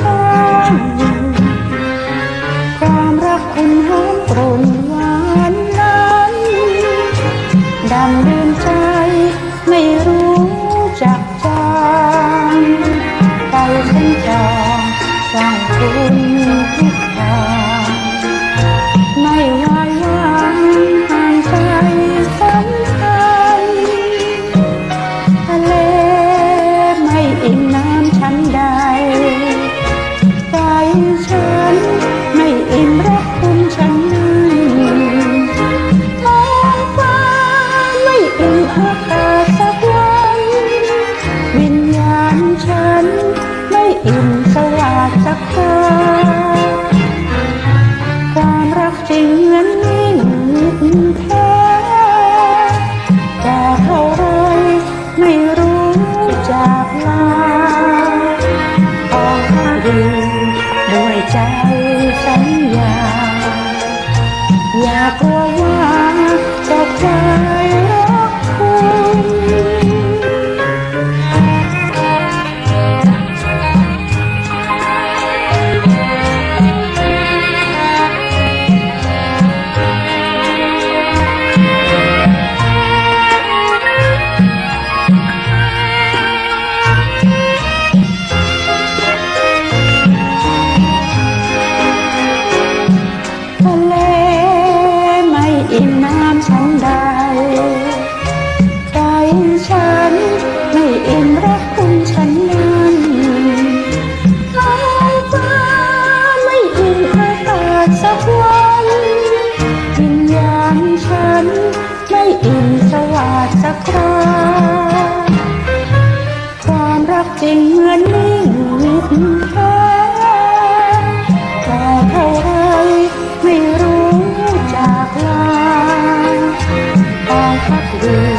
ข้างความรักคุณหอมกรุ่นหวานนั้นดำดื่มใจไม่รู้จักจางใจฉันจองจ้องคุณทุกทาง ส ใจฉันไม่อิ่รักคุณฉันนั้นท้องฟ้ไม่อิ่มพระาสักวันวิญญาณฉันไม่อิ่สวัสดิ์สักคราความรักเหมือนนิ่งวิทยาแต่เท่าไรไม่รู้จากลา day.